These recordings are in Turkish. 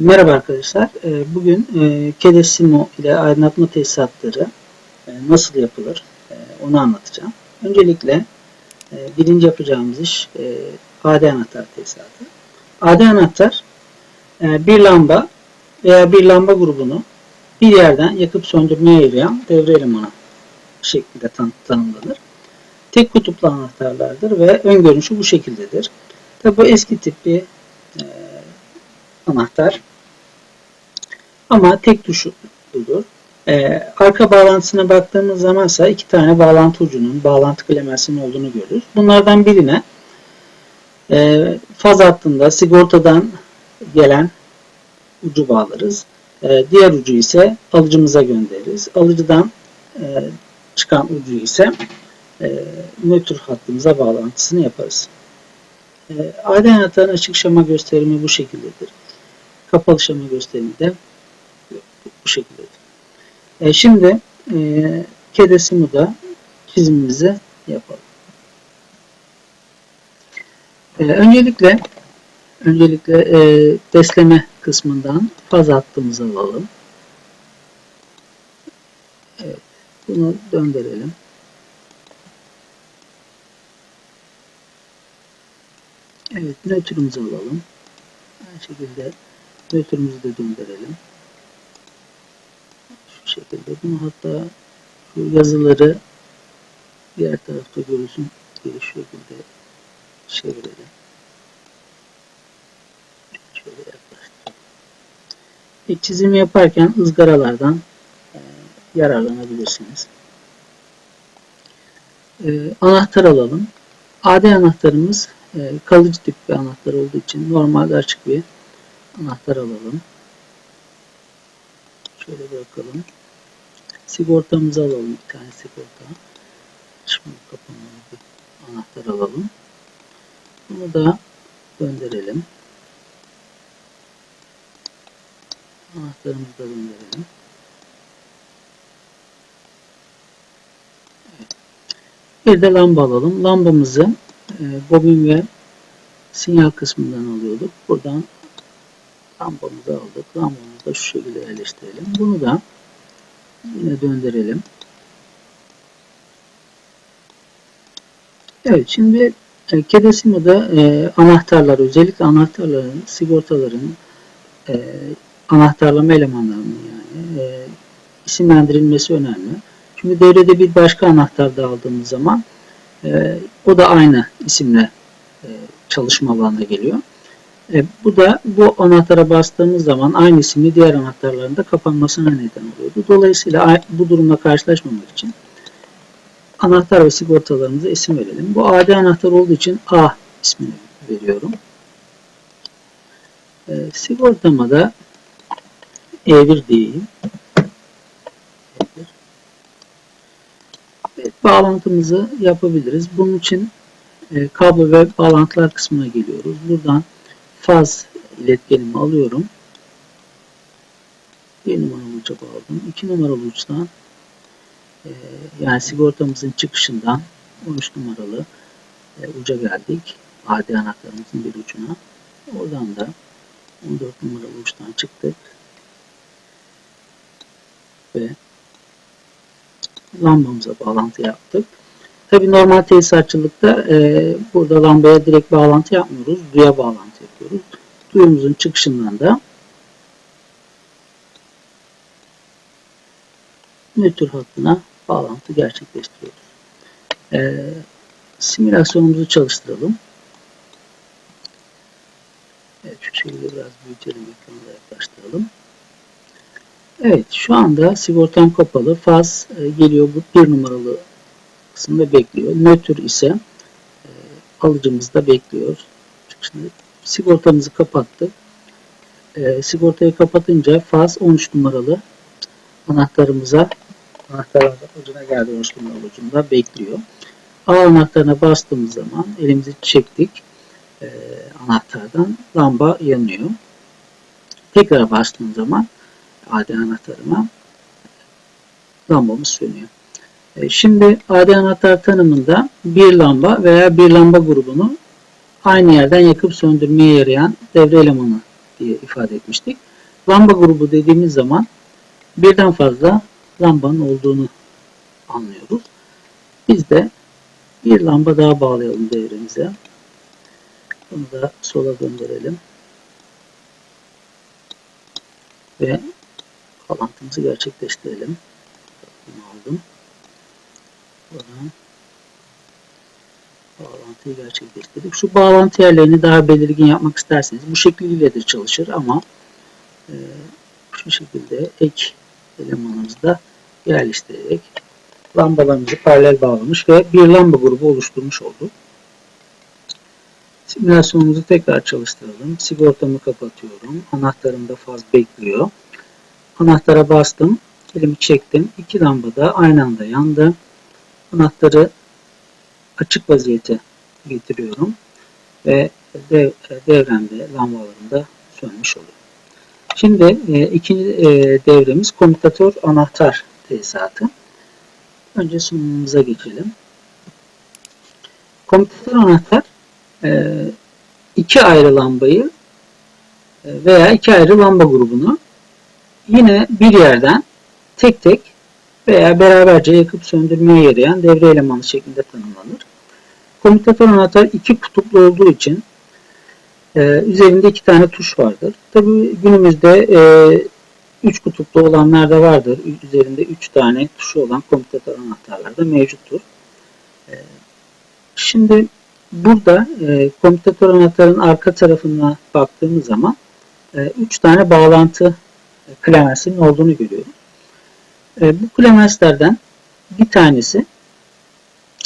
Merhaba arkadaşlar. Ee, Bugün e, Kedesimo ile aydınlatma tesisatları e, nasıl yapılır e, onu anlatacağım. Öncelikle birinci yapacağımız iş AD anahtar tesisatı. AD anahtar bir lamba veya bir lamba grubunu bir yerden yakıp söndürmeye yarayan devre elemanı şeklinde tan- tanımlanır. Tek kutuplu anahtarlardır ve ön görünüşü bu şekildedir. Tabi bu eski tip bir anahtar. Ama tek tuşludur. Ee, arka bağlantısına baktığımız zaman ise iki tane bağlantı ucunun, bağlantı klemensinin olduğunu görürüz. Bunlardan birine e, faz hattında sigortadan gelen ucu bağlarız. E, diğer ucu ise alıcımıza göndeririz. Alıcıdan e, çıkan ucu ise e, nötr hattımıza bağlantısını yaparız. E, AD anahtarın açık şema gösterimi bu şekildedir. Kapalı şema gösterimi de bu şekildedir. E, şimdi e, kedesimi da çizimimizi yapalım. E, öncelikle öncelikle e, besleme kısmından faz hattımızı alalım. Evet, bunu döndürelim. Evet, nötrümüzü alalım. Aynı şekilde nötrümüzü de döndürelim. Şu şekilde. Bunu hatta şu yazıları diğer tarafta görülsün diye şu şekilde çevirelim. Şöyle yaklaştıralım. E, çizim yaparken ızgaralardan e, yararlanabilirsiniz. E, anahtar alalım. AD anahtarımız e, kalıcı tip bir anahtar olduğu için normalde açık bir anahtar alalım. Şöyle bırakalım. Sigortamızı alalım. Bir tane sigorta. Şimdi kapamalı bir anahtar alalım. Bunu da gönderelim. Anahtarımızı da gönderelim. Evet. Bir de lamba alalım. Lambamızı e, bobin ve sinyal kısmından alıyorduk. Buradan lambamızı aldık. Lambamızı da şu şekilde yerleştirelim. Bunu da yine döndürelim. Evet şimdi e, Kedesimo'da e, anahtarlar özellikle anahtarların, sigortaların e, anahtarlama elemanlarının yani e, isimlendirilmesi önemli. Çünkü devrede bir başka anahtar da aldığımız zaman e, o da aynı isimle e, çalışma alanına geliyor. E, bu da bu anahtara bastığımız zaman aynı isimli diğer anahtarların da kapanmasına neden oluyordu. Dolayısıyla bu durumla karşılaşmamak için anahtar ve sigortalarımıza isim verelim. Bu AD anahtar olduğu için A ismini veriyorum. E, sigortama da E1 diyeyim. E1. Evet, bağlantımızı yapabiliriz. Bunun için e, kablo ve bağlantılar kısmına geliyoruz. Buradan faz iletkenimi alıyorum. Bir numaralı uca bağladım. İki numaralı uçtan e, yani sigortamızın çıkışından 13 numaralı e, uca geldik. AD anahtarımızın bir ucuna. Oradan da 14 numaralı uçtan çıktık. Ve lambamıza bağlantı yaptık. Tabi normal tesisatçılıkta e, burada lambaya direkt bağlantı yapmıyoruz. Duya bağlantı yapıyoruz. Duyumuzun çıkışından da nötr hattına bağlantı gerçekleştiriyoruz. E, simülasyonumuzu çalıştıralım. Evet, şu şekilde biraz büyütelim ekranı yaklaştıralım. Evet şu anda sigortam kapalı. Faz e, geliyor bu bir numaralı kısımda bekliyor. Nötr ise e, alıcımız da bekliyor. Şimdi sigortamızı kapattık. E, sigortayı kapatınca faz 13 numaralı anahtarımıza anahtarımızın ucuna geldi 13 numaralı ucunda bekliyor. A anahtarına bastığımız zaman elimizi çektik. E, anahtardan lamba yanıyor. Tekrar bastığım zaman AD anahtarıma lambamız sönüyor. E, Şimdi AD anahtar tanımında bir lamba veya bir lamba grubunu aynı yerden yakıp söndürmeye yarayan devre elemanı diye ifade etmiştik. lamba grubu dediğimiz zaman birden fazla lambanın olduğunu anlıyoruz. Biz de bir lamba daha bağlayalım devremize. Bunu da sola gönderelim. Ve bağlantımızı gerçekleştirelim. Bunu aldım. Buradan bağlantıyı gerçekleştirdik. Şu bağlantı yerlerini daha belirgin yapmak isterseniz bu şekliyle de çalışır ama e, şu şekilde ek elemanımızı da yerleştirerek lambalarımızı paralel bağlamış ve bir lamba grubu oluşturmuş olduk. Simülasyonumuzu tekrar çalıştıralım. Sigortamı kapatıyorum. Anahtarım da faz bekliyor. Anahtara bastım. Elimi çektim. İki lamba da aynı anda yandı. Anahtarı açık vaziyete getiriyorum. Ve dev, devremde lambalarım da sönmüş oluyor. Şimdi e, ikinci e, devremiz komutatör anahtar tesisatı. Önce sunumumuza geçelim. Komutatör anahtar e, iki ayrı lambayı e, veya iki ayrı lamba grubunu yine bir yerden tek tek veya beraberce yakıp söndürmeye yarayan devre elemanı şeklinde tanımlanır. Komutatör anahtar iki kutuplu olduğu için e, üzerinde iki tane tuş vardır. Tabi günümüzde e, üç kutuplu olanlar da vardır. Üzerinde üç tane tuşu olan komutatör anahtarlar da mevcuttur. E, şimdi burada e, komutatör anahtarın arka tarafına baktığımız zaman e, üç tane bağlantı klemensinin olduğunu görüyoruz. E, bu klemenslerden bir tanesi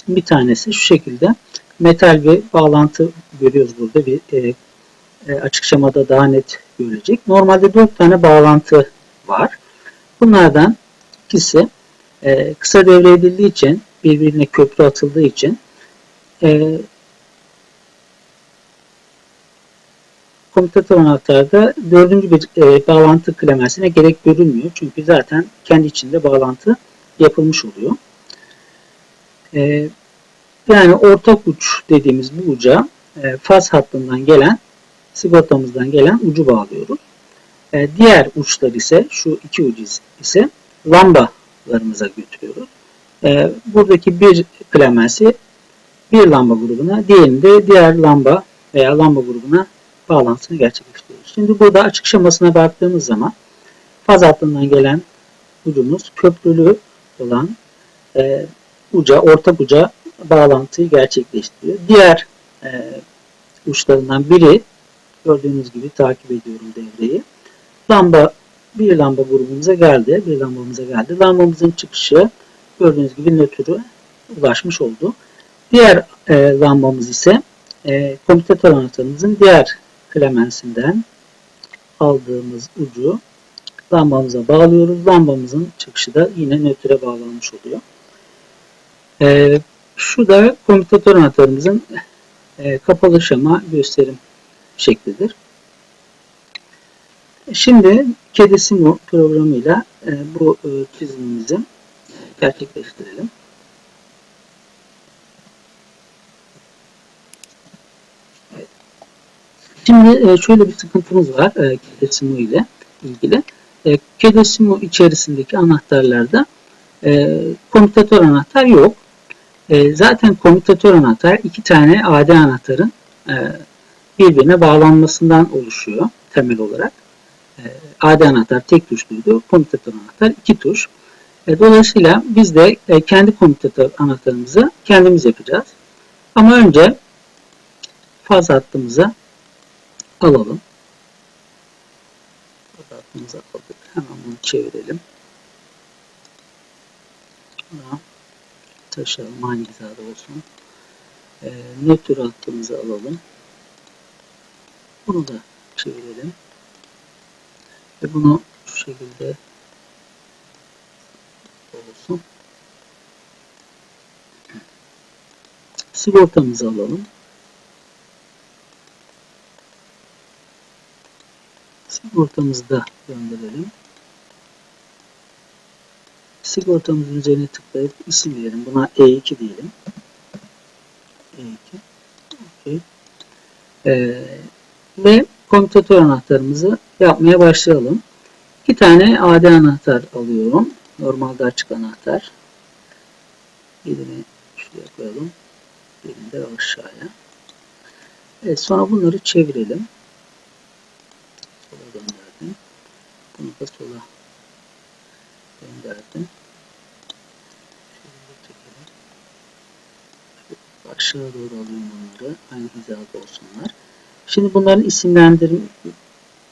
bir tanesi şu şekilde metal bir bağlantı görüyoruz burada bir e, e, açık şemada daha net görülecek. Normalde dört tane bağlantı var. Bunlardan ikisi e, kısa devre edildiği için birbirine köprü atıldığı için e, komutatör anahtarda dördüncü bir e, bağlantı klemensine gerek görülmüyor. Çünkü zaten kendi içinde bağlantı yapılmış oluyor. E, yani ortak uç dediğimiz bu uca e, faz hattından gelen sigortamızdan gelen ucu bağlıyoruz. E, diğer uçlar ise şu iki ucu ise lambalarımıza götürüyoruz. E, buradaki bir klemensi bir lamba grubuna, diğerini de diğer lamba veya lamba grubuna bağlantısını gerçekleştiriyoruz. Şimdi burada açık şemasına baktığımız zaman faz hattından gelen ucumuz köprülü olan e, uca, ortak uca bağlantıyı gerçekleştiriyor. Diğer e, uçlarından biri gördüğünüz gibi takip ediyorum devreyi. Lamba bir lamba grubumuza geldi. Bir lambamıza geldi. Lambamızın çıkışı gördüğünüz gibi nötrü ulaşmış oldu. Diğer e, lambamız ise e, komutatör anahtarımızın diğer klemensinden aldığımız ucu lambamıza bağlıyoruz. Lambamızın çıkışı da yine nötre bağlanmış oluyor. E, şu da komutatör anahtarımızın e, kapalı şema gösterim şeklidir. Şimdi Kedisimo programıyla e, bu e, çizimimizi gerçekleştirelim. Şimdi e, şöyle bir sıkıntımız var e, Kedesimo ile ilgili. E, Kedesimo içerisindeki anahtarlarda komutatör anahtar yok. Zaten komutatör anahtar iki tane AD anahtarın birbirine bağlanmasından oluşuyor temel olarak. AD anahtar tek tuşluydu. Komutatör anahtar iki tuş. Dolayısıyla biz de kendi komutatör anahtarımızı kendimiz yapacağız. Ama önce faz hattımıza alalım. Hattımıza aldık. Hemen bunu çevirelim. Buna taşıyalım. Aynı hizada olsun. E, nötr hattımızı alalım. Bunu da çevirelim. Ve bunu şu şekilde olsun. Sigortamızı alalım. Sigortamızı da gönderelim. Sigortamızın üzerine tıklayıp isim verelim. Buna E2 diyelim. E2. Okay. Ee, ve komutatör anahtarımızı yapmaya başlayalım. İki tane AD anahtar alıyorum. Normalde açık anahtar. Birini şuraya koyalım. Birini de aşağıya. Evet, sonra bunları çevirelim. Sola gönderdim. Bunu da sola gönderdim. Şöyle aşağı doğru alıyorum bunları. Aynı hizada olsunlar. Şimdi bunların isimlendir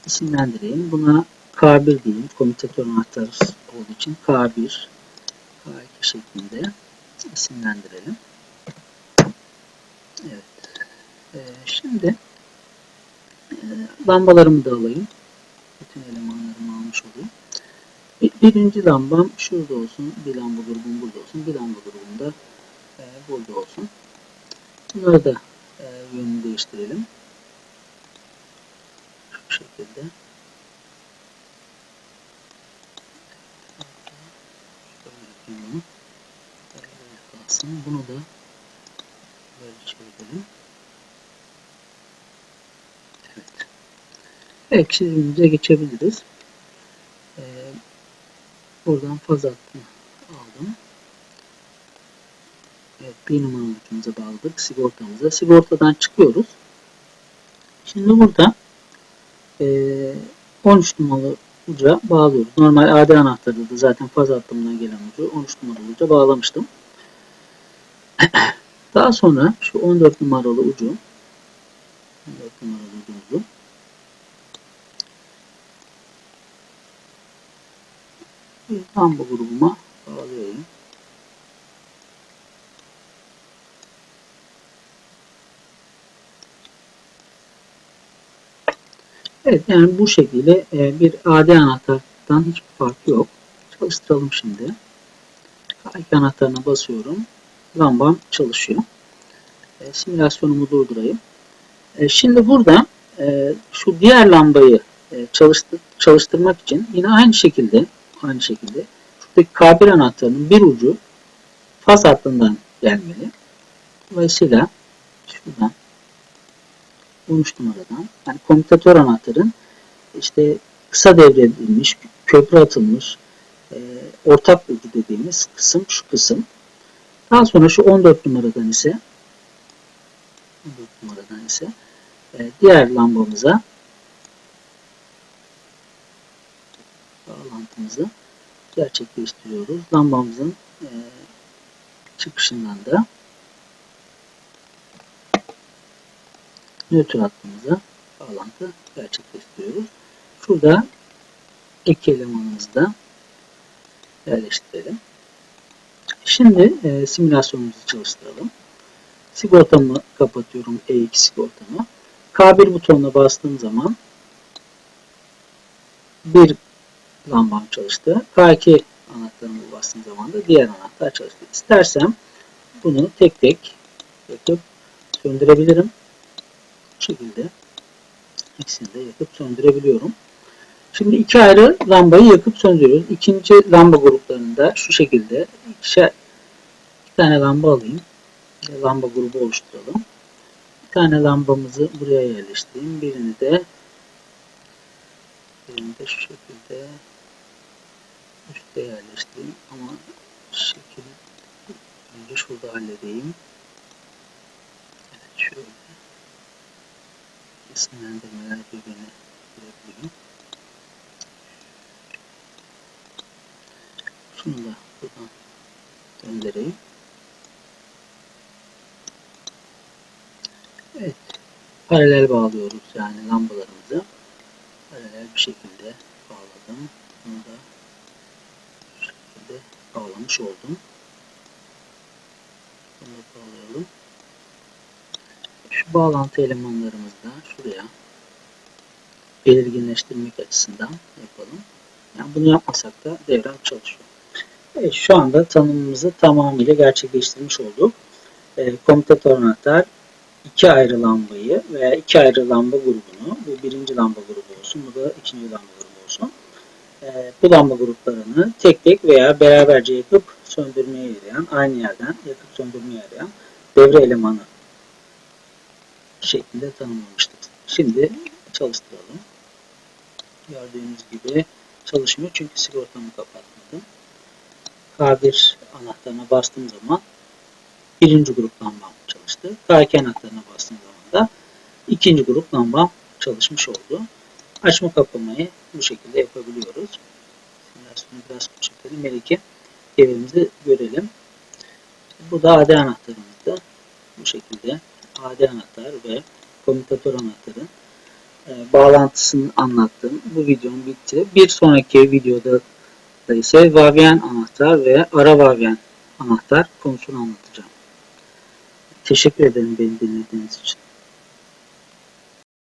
isimlendireyim. Buna K1 diyeyim. Komutatör anahtarı olduğu için K1 K2 şeklinde isimlendirelim. Evet. Ee, şimdi e, lambalarımı da alayım. Bütün elemanlarımı almış olayım. Bir, birinci lambam şurada olsun. Bir lamba grubum burada olsun. Bir lamba grubum da e, burada olsun. Bunları da e, yönünü değiştirelim. Şu şekilde. Bunu. Da böyle çevirelim. Evet. Çizimimize geçebiliriz. Buradan faz hattını aldım. Evet, bir numaralı bağladık. Sigortamıza. Sigortadan çıkıyoruz. Şimdi burada e, 13 numaralı uca bağlıyoruz. Normal AD anahtarda da zaten faz hattımdan gelen ucu 13 numaralı uca bağlamıştım. Daha sonra şu 14 numaralı ucu 14 numaralı ucumuzu lamba grubuma bağlıyorum. Evet yani bu şekilde e, bir AD anahtardan hiçbir farkı yok. Çalıştıralım şimdi. K2 anahtarına basıyorum. Lambam çalışıyor. E, simülasyonumu durdurayım. E, şimdi burada şu diğer lambayı çalıştır, çalıştırmak için yine aynı şekilde aynı şekilde şuradaki K1 anahtarının bir ucu faz hattından gelmeli. Dolayısıyla şuradan 13 numaradan yani komutatör anahtarın işte kısa devredilmiş, köprü atılmış e, ortak ucu dediğimiz kısım şu kısım. Daha sonra şu 14 numaradan ise 14 numaradan ise e, diğer lambamıza bağlantımızı gerçekleştiriyoruz. Lambamızın e, çıkışından da nötr hattımıza bağlantı gerçekleştiriyoruz. Şurada ek elemanımızı da yerleştirelim. Şimdi e, simülasyonumuzu çalıştıralım. Sigortamı kapatıyorum. E2 sigortamı. K1 butonuna bastığım zaman bir lambam çalıştı. K2 anahtarımı bastığım zaman da diğer anahtar çalıştı. İstersem bunu tek tek yakıp söndürebilirim. Bu şekilde ikisini de yakıp söndürebiliyorum. Şimdi iki ayrı lambayı yakıp söndürüyoruz. İkinci lamba gruplarında şu şekilde ikişer, iki tane lamba alayım. Lamba grubu oluşturalım. Bir tane lambamızı buraya yerleştireyim. Birini de birini de şu şekilde üstte yerleştireyim. Ama şekil önce şurada halledeyim. Evet şöyle isimlendirmeler birbirini görebiliyor. Şunu da buradan göndereyim. Evet. Paralel bağlıyoruz yani lambalarımızı. Paralel bir şekilde bağladım. Bunu da şekilde bağlamış oldum. Bunu bağlayalım. Şu bağlantı elemanlarımızı da şuraya belirginleştirmek açısından yapalım. Yani bunu yapmasak da devre çalışıyor. Evet, şu anda tanımımızı tamamıyla gerçekleştirmiş olduk. E, komutatör anahtar iki ayrı lambayı veya iki ayrı lamba grubunu, bu birinci lamba grubu olsun, bu da ikinci lamba grubu olsun. E, gruplarını tek tek veya beraberce yakıp söndürmeye yarayan, aynı yerden yakıp söndürmeye yarayan devre elemanı şeklinde tanımlamıştık. Şimdi çalıştıralım. Gördüğünüz gibi çalışmıyor çünkü sigortamı kapatmadım. K1 anahtarına bastığım zaman birinci grup lambam çalıştı. K2 anahtarına bastığım zaman da ikinci grup lambam çalışmış oldu. Açma kapamayı bu şekilde yapabiliyoruz. Simülasyonu biraz küçültelim. Melike devrimizi görelim. Bu da AD anahtarımızdı. Bu şekilde AD anahtar ve komutatör anahtarın e, bağlantısını anlattım. Bu videonun bitti. Bir sonraki videoda da ise Vavien anahtar ve ara Vavien anahtar konusunu anlatacağım. Teşekkür ederim beni dinlediğiniz için.